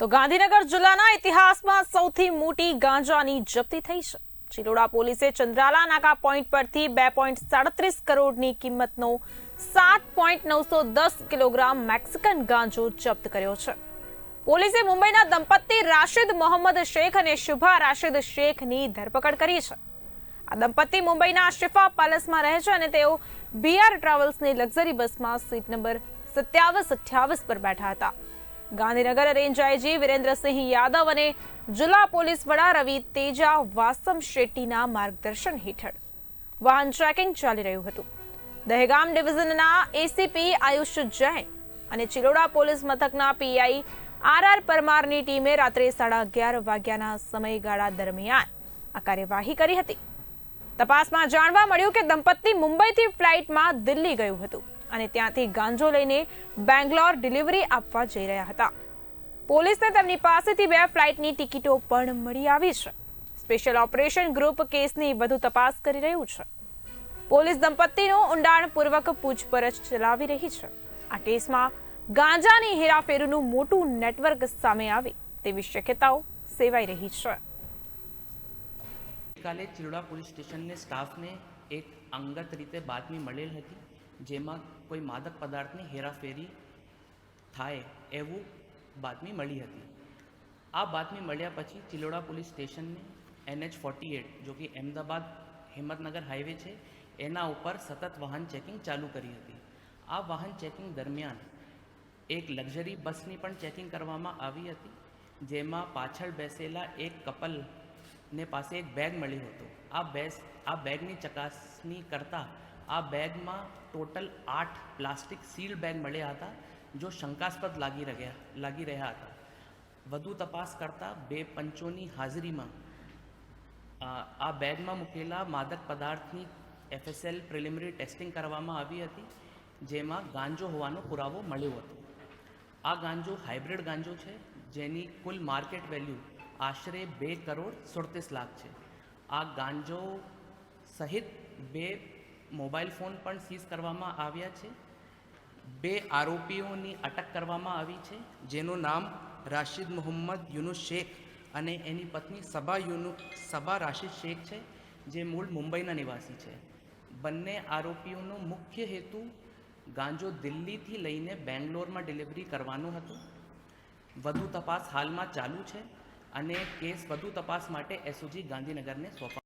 તો ગાંધીનગર જિલ્લાના ઇતિહાસમાં સૌથી મોટી ગાંજાની જપ્તી થઈ છે. ચિલોડા પોલીસે ચંદ્રાલા નાકા પોઈન્ટ પરથી બે પોઈન્ટ સાડત્રીસ કરોડની કિંમતનો સાત પોઈન્ટ નવસો દસ કિલોગ્રામ મેક્સિકન ગાંજો જપ્ત કર્યો છે. પોલીસે મુંબઈના દંપતી રાશિદ મોહમ્મદ શેખ અને શુભા રાશિદ શેખની ધરપકડ કરી છે. આ દંપતી મુંબઈના શિફા પેલેસમાં રહે છે અને તેઓ બીઆર ટ્રાવેલ્સની લક્ઝરી બસમાં સીટ નંબર સત્યાવીસ અઠ્યાવીસ પર બેઠા હતા. ગાંધીનગર રેન્જ આઈજી વિરેન્દ્રસિંહ યાદવ અને જિલ્લા પોલીસ વડા રવિ તેજા વાસમ શેટ્ટીના માર્ગદર્શન હેઠળ વાહન ટ્રેકિંગ ચાલી રહ્યું હતું. દહેગામ ડિવિઝનના એસીપી આયુષ જૈન અને ચિલોડા પોલીસ મથકના પીઆઈ આર આર પરમારની ટીમે રાત્રે સાડા અગિયાર વાગ્યાના સમયગાળા દરમિયાન આ કાર્યવાહી કરી હતી. તપાસમાં જાણવા મળ્યું કે દંપતી મુંબઈથી ફ્લાઇટમાં દિલ્હી ગયું હતું. અને ત્યાંથી ગાંજો લઈને બેંગ્લોર ડિલિવરી આપવા જઈ રહ્યા હતા. પોલીસને તેમની પાસેથી બે ફ્લાઇટની ટિકિટો પણ મળી આવી છે. સ્પેશિયલ ઓપરેશન ગ્રુપ કેસની વધુ તપાસ કરી રહ્યું છે. પોલીસ દંપતીનું ઊંડાણપૂર્વક પૂછપરછ ચલાવી રહી છે. આ કેસમાં ગાંજાની હેરાફેરીનું મોટું નેટવર્ક સામે આવે તેવી શક્યતાઓ સેવાઈ રહી છે. ગઈકાલે ચિલોડા પોલીસ સ્ટેશનને સ્ટાફને એક અંગત રીતે બાતમી મળેલ હતી. જેમાં કોઈ માદક પદાર્થની હેરાફેરી થાય એવું બાતમી મળી હતી. આ બાતમી મળ્યા પછી ચિલોડા પોલીસ સ્ટેશનને એનએચ ફોર્ટી એટ, જો કે અહેમદાબાદ હિંમતનગર હાઈવે છે, એના ઉપર સતત વાહન ચેકિંગ ચાલુ કરી હતી. આ વાહન ચેકિંગ દરમિયાન એક લક્ઝરી બસની પણ ચેકિંગ કરવામાં આવી હતી, જેમાં પાછળ બેસેલા એક કપલ ને પાસે એક બેગ મળ્યો હતો. આ બેસ, આ બેગની ચકાસણી કરતાં આ બેગમાં ટોટલ આઠ પ્લાસ્ટિક સીલ બેગ મળ્યા હતા, જો શંકાસ્પદ લાગી રહ્યા લાગી રહ્યા હતા. વધુ તપાસ કરતાં બે પંચોની હાજરીમાં આ બેગમાં મૂકેલા માદક પદાર્થની એફએસએલ પ્રિલિમિનરી ટેસ્ટિંગ કરવામાં આવી હતી, જેમાં ગાંજો હોવાનો પુરાવો મળ્યો હતો. આ ગાંજો હાઇબ્રિડ ગાંજો છે, જેની કુલ માર્કેટ વેલ્યુ આશરે બે કરોડ સુડતીસ લાખ છે. આ ગાંજો સહિત બે મોબાઈલ ફોન પણ સીઝ કરવામાં આવ્યા છે. બે આરોપીઓની અટક કરવામાં આવી છે, જેનું નામ રાશિદ મોહમ્મદ યુનુસ શેખ અને એની પત્ની સબા યુનુ સબા રાશિદ શેખ છે, જે મૂળ મુંબઈના નિવાસી છે. બંને આરોપીઓનો મુખ્ય હેતુ ગાંજો દિલ્હીથી લઈને બેંગ્લોરમાં ડિલિવરી કરવાનો હતો. વધુ તપાસ હાલમાં ચાલુ છે અને કેસ વધુ તપાસ માટે એસઓજી ગાંધીનગરને સોંપવામાં